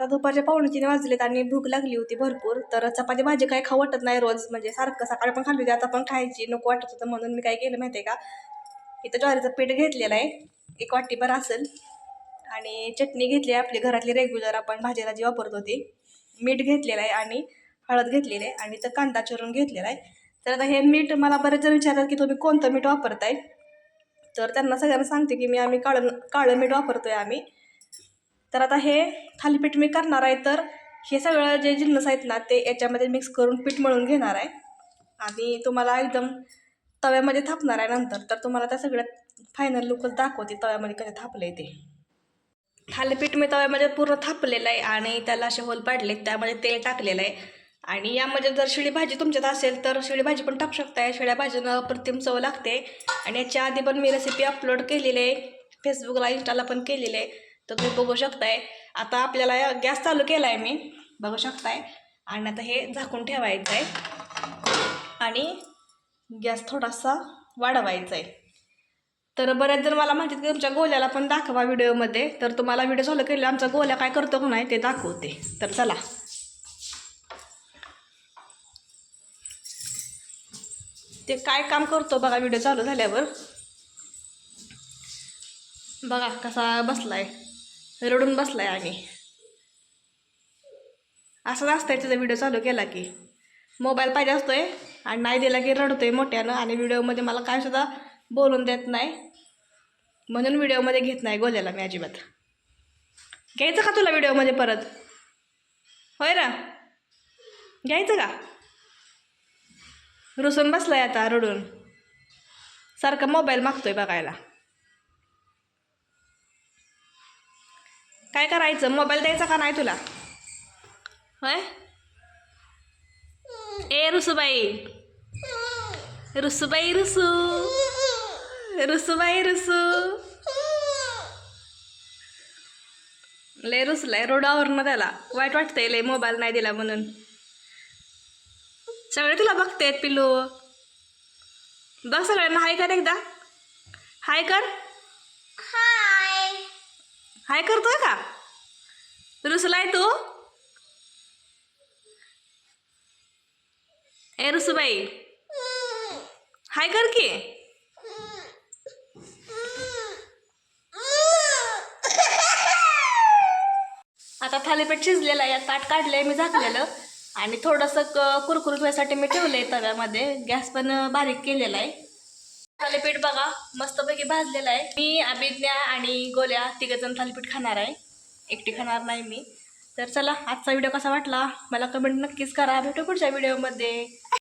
आता दुपारच्या पावणे तीन वाजलेत आणि भूक लागली होती भरपूर. तर चपाती भाजी काय खाऊ वाटत नाही रोज. म्हणजे सारखं सकाळी पण खाल्ली होती आता पण खायची. नको वाटत होतं म्हणून मी काय केलं माहिती आहे का? इथं ज्वारीचं पीठ घेतलेलं आहे. एक वाटीभर असेल. आणि चटणी घेतली आहे आपली घरातली रेग्युलर आपण भाजीला जी वापरतो ती मीठ घेतलेलं आहे आणि हळद घेतलेली आहे आणि तर कांदा चिरून घेतलेला आहे. तर आता हे मीठ मला बरेच जण विचारतात की तुम्ही कोणतं मीठ वापरताय? तर त्यांना सगळ्यांना सांगते की मी आम्ही काळं काळं मीठ वापरतोय आम्ही. तर आता हे थालीपीठ मी करणार आहे तर हे सगळं जे जिन्नस आहेत ना ते याच्यामध्ये मिक्स करून पीठ मळून घेणार आहे. आणि तुम्हाला एकदम तव्यामध्ये थापणार आहे नंतर तर तुम्हाला त्या सगळ्यात फायनल लुकच दाखवते तव्यामध्ये कसं थापलं आहे ते थालीपीठ मी तव्यामध्ये पूर्ण थापलेलं आहे आणि त्याला असे होल पाडले त्यामध्ये तेल टाकलेलं आहे. आणि यामध्ये जर शिळी भाजी तुमच्यात असेल तर शिळी भाजी पण टाकू शकताय. शिळ्या भाजीनं अप्रतिम चव लागते. आणि याच्या आधी पण मी रेसिपी अपलोड केलेली आहे. फेसबुकला इंस्टाला पण केलेली आहे. तर तुम्ही बघू शकताय. आता आपल्याला गॅस चालू केला आहे मी. बघू शकताय. आणि आता हे झाकून ठेवायचं आहे आणि गॅस थोडासा वाढवायचा आहे तर बऱ्याच जण मला माहिती की तुमच्या गोल्याला पण दाखवा व्हिडिओमध्ये. तर तुम्हाला व्हिडिओ चालू केला आमचा गोल्या काय करतो का नाही ते दाखवते. तर चला. ते काय काम करतो बघा व्हिडिओ चालू झाल्यावर. बघा कसा बसलाय. रडून बसलाय आणि असं असतंय त्याचा व्हिडिओ चालू केला की. मोबाईल पाहिजे असतोय आणि नाही दिला की रडतोय मोठ्यानं आणि व्हिडिओमध्ये मला काय सुद्धा बोलून देत नाही. म्हणून व्हिडिओमध्ये घेत नाही गोल्याला मी अजिबात. घ्यायचं का तुला व्हिडिओमध्ये परत? होय ना? घ्यायचं का? रुसून बसलाय आता रडून. सारखा मोबाईल मागतोय बघायला. काय करायचं? मोबाईल द्यायचा का नाही तुला? होय? ए रुसूबाई रुसूबाई रुसू रुसूबाई रुसू लय रुसलाय रोडावरनं त्याला. वाईट वाटतंय लय मोबाईल नाही दिला म्हणून. सगळे तुला बघतेत पिल्लू. बघ सगळ्यांना. हाय कर एकदा. हाय कर. हाय करतोय का? रुसलाय तू? ए रुसूबाई. हाय कर की. आता थालीपीठ शिजलेलं आहे ताट काढलंय मी झाकलेलं. आणि थोडंसं क कुरकुरीत व्हायसाठी मी ठेवलंय तव्यामध्ये. गॅस पण बारीक केलेला आहे. थालीपीठ बघा मस्तपैकी भाजलेलं आहे. मी अभिज्ञा आणि गोल्या तिघजण थालीपीठ खाणार आहे. एकटी खाणार नाही मी. तर चला आजचा व्हिडिओ कसा वाटला? मला कमेंट नक्कीच करा. भेटू पुढच्या व्हिडिओमध्ये